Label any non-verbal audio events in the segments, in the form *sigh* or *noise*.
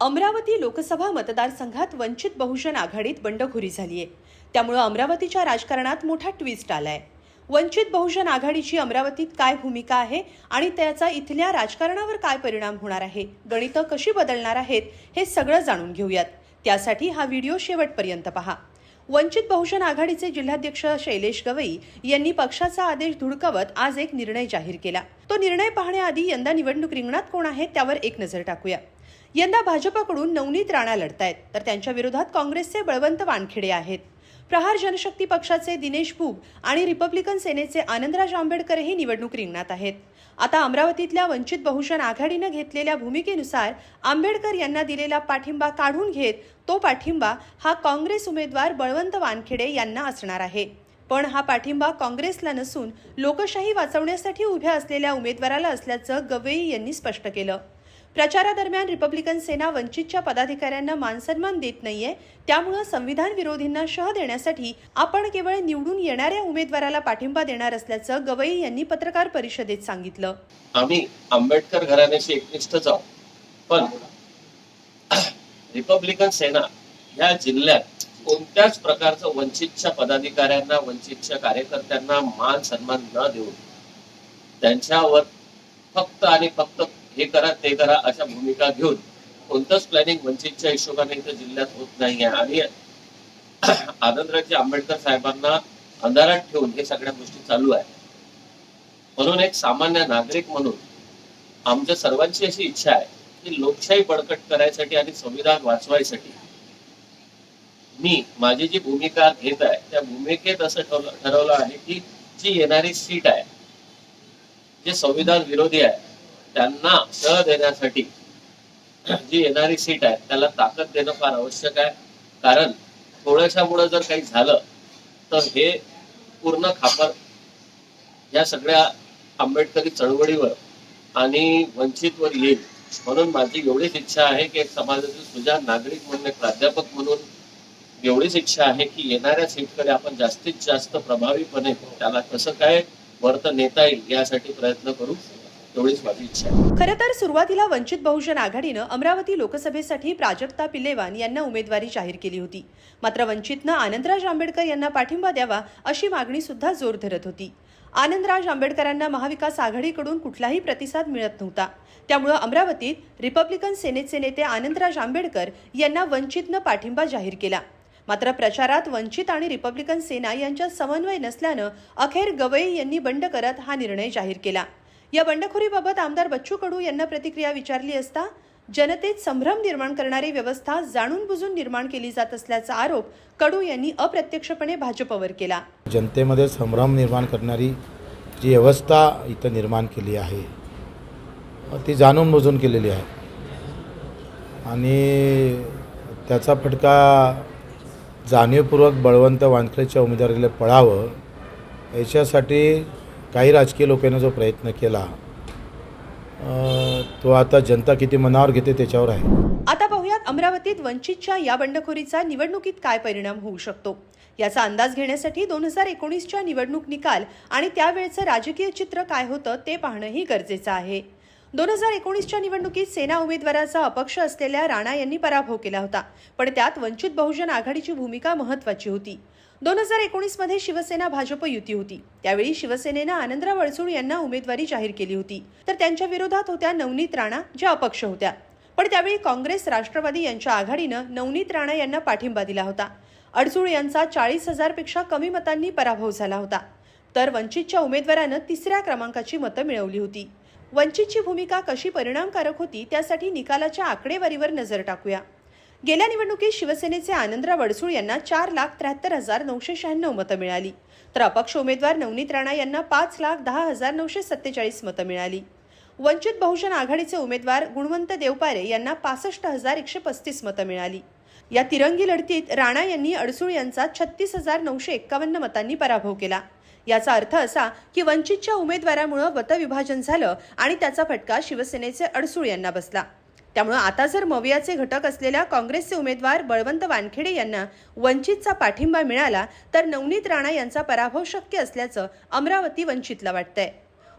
अमरावती लोकसभा मतदारसंघात वंचित बहुजन आघाडीत बंडखोरी झालीय. त्यामुळं अमरावतीच्या राजकारणात मोठा ट्विस्ट आलाय. वंचित बहुजन आघाडीची अमरावतीत काय भूमिका आहे आणि त्याचा इथल्या राजकारणावर काय परिणाम होणार आहे गणितं कशी बदलणार आहेत हे सगळं जाणून घेऊयात. त्यासाठी हा व्हिडिओ शेवटपर्यंत पहा. वंचित बहुजन आघाडीचे जिल्हाध्यक्ष शैलेश गवई यांनी पक्षाचा आदेश धुडकवत आज एक निर्णय जाहीर केला. तो निर्णय पाहण्याआधी यंदा निवडणूक रिंगणात कोण आहे त्यावर एक नजर टाकूया. यंदा भाजपकडून नवनीत राणा लढतायत तर त्यांच्या विरोधात काँग्रेसचे बळवंत वानखेडे आहेत. प्रहार जनशक्ती पक्षाचे दिनेश भूग आणि रिपब्लिकन सेनेचे आनंदराज आंबेडकरही निवडणूक रिंगणात आहेत. आता अमरावतीतल्या वंचित बहुजन आघाडीनं घेतलेल्या भूमिकेनुसार आंबेडकर यांना दिलेला पाठिंबा काढून घेत तो पाठिंबा हा काँग्रेस उमेदवार बळवंत वानखेडे यांना असणार आहे. पण हा पाठिंबा काँग्रेसला नसून लोकशाही वाचवण्यासाठी उभ्या असलेल्या उमेदवाराला असल्याचं गवई यांनी स्पष्ट केलं. प्रचारादरम्यान रिपब्लिकन सेना वंचितच्या पदाधिकाऱ्यांना मानसन्मान देत नाहीये. त्यामुळं संविधान विरोधींना शह देण्यासाठी आपण केवळ निवडून येणाऱ्या उमेदवाराला पाठिंबा देणार असल्याचं गवई यांनी पत्रकार परिषदेत सांगितलं. आम्ही आंबेडकर घराण्याशी एकनिष्ठ जाऊ. पण रिपब्लिकन सेना या जिल्ह्यात कोणत्याच प्रकारचं वंचितच्या पदाधिकाऱ्यांना वंचितच्या कार्यकर्त्यांना मान सन्मान न देऊन त्यांच्यावर फक्त आणि फक्त हे करा ते करा अशा भूमिका घेऊन कोणतंच प्लॅनिंग वंचितच्या हिशोबाने इथं जिल्ह्यात होत नाहीये. आणि *clears throat* आनंदराजे आंबेडकर साहेबांना अंधारात ठेवून हे सगळ्या गोष्टी चालू आहे म्हणून एक सामान्य नागरिक म्हणून आमच्या सर्वांची अशी इच्छा आहे की लोकशाही बळकट करायसाठी आणि संविधान वाचवायसाठी मी माझी जी भूमिका घेत आहे त्या भूमिकेत असं ठरवलं ठरवलं आहे की जी येणारी सीट आहे जे संविधान विरोधी आहे त्यांना न देण्यासाठी जी येणारी सीट आहे त्याला ताकद देणं फार आवश्यक आहे. कारण थोड्याशामुळं जर काही झालं तर हे पूर्ण खापर या सगळ्या आंबेडकरी चळवळीवर आणि वंचितवर येईल. म्हणून माझी एवढीच इच्छा आहे की एक समाजातील सुजाण नागरिक म्हणून एक प्राध्यापक म्हणून एवढीच इच्छा आहे की येणाऱ्या सीटकडे आपण जास्तीत जास्त प्रभावीपणे त्याला कसं काय वर्त नेता येईल यासाठी प्रयत्न करू. एवढीच माझी इच्छा आहे खरं तर सुरुवातीला वंचित बहुजन आघाडीनं अमरावती लोकसभेसाठी प्राजक्ता पिल्लेवान यांना उमेदवारी जाहीर केली होती. मात्र वंचितनं आनंदराज आंबेडकर यांना पाठिंबा द्यावा अशी मागणी सुद्धा जोर धरत होती. आनंदराज आंबेडकरांना महाविकास आघाडीकडून कुठलाही प्रतिसाद मिळत नव्हता. त्यामुळं अमरावतीत रिपब्लिकन सेनेचे नेते आनंदराज आंबेडकर यांना वंचितनं पाठिंबा जाहीर केला. मात्र प्रचारात वंचित आणि रिपब्लिकन सेना यांच्यात समन्वय नसल्यानं अखेर गवई यांनी बंड करत हा निर्णय जाहीर केला. या बंडखोरीबाबत आमदार बच्चू कडू यांना प्रतिक्रिया विचारली असता जनतेत संभ्रम निर्माण करणारी व्यवस्था जाणून बुजून निर्माण केली जात असल्याचा आरोप कडू यांनी अप्रत्यक्षपणे भाजपवर केला. जनतेमध्ये संभ्रम निर्माण करणारी जी व्यवस्था इथं निर्माण केली आहे ती जाणून बुजून केलेली आहे. आणि त्याचा फटका जाणीवपूर्वक बळवंत वानखळेच्या उमेदवारीला पळावं याच्यासाठी काही राजकीय लोकांना जो प्रयत्न केला तो आता जनता किती मनावर घेते त्याच्यावर आहे. आता पाहुयात अमरावतीत वंचितच्या या बंडखोरीचा निवडणुकीत काय परिणाम होऊ शकतो? याचा अंदाज घेण्यासाठी दोन हजार एकोणीसच्या निवडणूक निकाल आणि त्यावेळचं राजकीय चित्र काय होतं ते पाहणंही गरजेचं आहे. दोन हजार एकोणीसच्या निवडणुकीत सेना उमेदवाराचा अपक्ष असलेल्या राणा यांनी पराभव केला होता पण त्यात वंचित बहुजन आघाडीची भूमिका महत्वाची होती. दोन हजार एकोणीसमध्ये शिवसेना भाजप युती होती. त्यावेळी शिवसेनेनं आनंदराव अडसूळ यांना उमेदवारी जाहीर केली होती. तर त्यांच्या विरोधात होत्या नवनीत राणा ज्या अपक्ष होत्या. पण त्यावेळी काँग्रेस राष्ट्रवादी यांच्या आघाडीनं नवनीत राणा यांना पाठिंबा दिला होता. अडसूळ यांचा चाळीस हजारपेक्षा कमी मतांनी पराभव झाला होता. तर वंचितच्या उमेदवारानं तिसऱ्या क्रमांकाची मतं मिळवली होती. वंचितची भूमिका कशी परिणामकारक होती त्यासाठी निकालाच्या आकडेवारीवर नजर टाकूया. गेल्या निवडणुकीत शिवसेनेचे आनंदराव अडसूळ यांना चार लाख त्र्याहत्तर हजार नऊशे शहाण्णव मतं मिळाली. तर अपक्ष उमेदवार नवनीत राणा यांना पाच लाख दहा हजार नऊशे सत्तेचाळीस मतं मिळाली. वंचित बहुजन आघाडीचे उमेदवार गुणवंत देवपारे यांना पासष्ट हजार एकशे पस्तीस मतं मिळाली. या तिरंगी लढतीत राणा यांनी अडसूळ यांचा छत्तीस हजार नऊशे एक्कावन्न मतांनी पराभव केला. याचा अर्थ असा की वंचितच्या उमेदवारामुळं मतविभाजन झालं आणि त्याचा फटका शिवसेनेचे अडसूळ यांना बसला. त्यामुळं आता जर मवियाचे घटक असलेल्या काँग्रेसचे उमेदवार बळवंत वानखेडे यांना वंचितचा पाठिंबा मिळाला तर नवनीत राणा यांचा पराभव शक्य असल्याचं अमरावती वंचितला वाटतंय.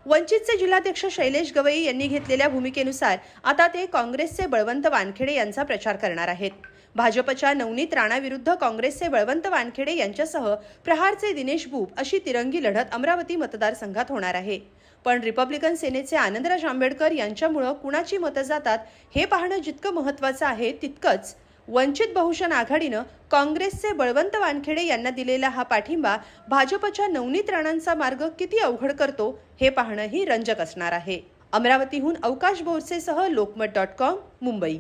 वंचितचे जिल्हाध्यक्ष शैलेश गवई यांनी घेतलेल्या भूमिकेनुसार आता ते काँग्रेसचे बळवंत वानखेडे यांचा प्रचार करणार आहेत. भाजपच्या नवनीत राणाविरुद्ध काँग्रेसचे बळवंत वानखेडे यांच्यासह प्रहारचे दिनेश बुब अशी तिरंगी लढत अमरावती मतदारसंघात होणार आहे. पण रिपब्लिकन सेनेचे आनंदराज आंबेडकर यांच्यामुळं कुणाची मतं जातात हे पाहणं जितकं महत्त्वाचं आहे तितकंच. वंचित बहुजन आघाडीनं काँग्रेसचे बळवंत वानखेडे यांना दिलेला हा पाठिंबा भाजपच्या नवनीत राणांचा मार्ग किती अवघड करतो हे पाहणंही रंजक असणार आहे. अमरावतीहून अवकाश बोरसेसह लोकमत डॉट कॉम मुंबई.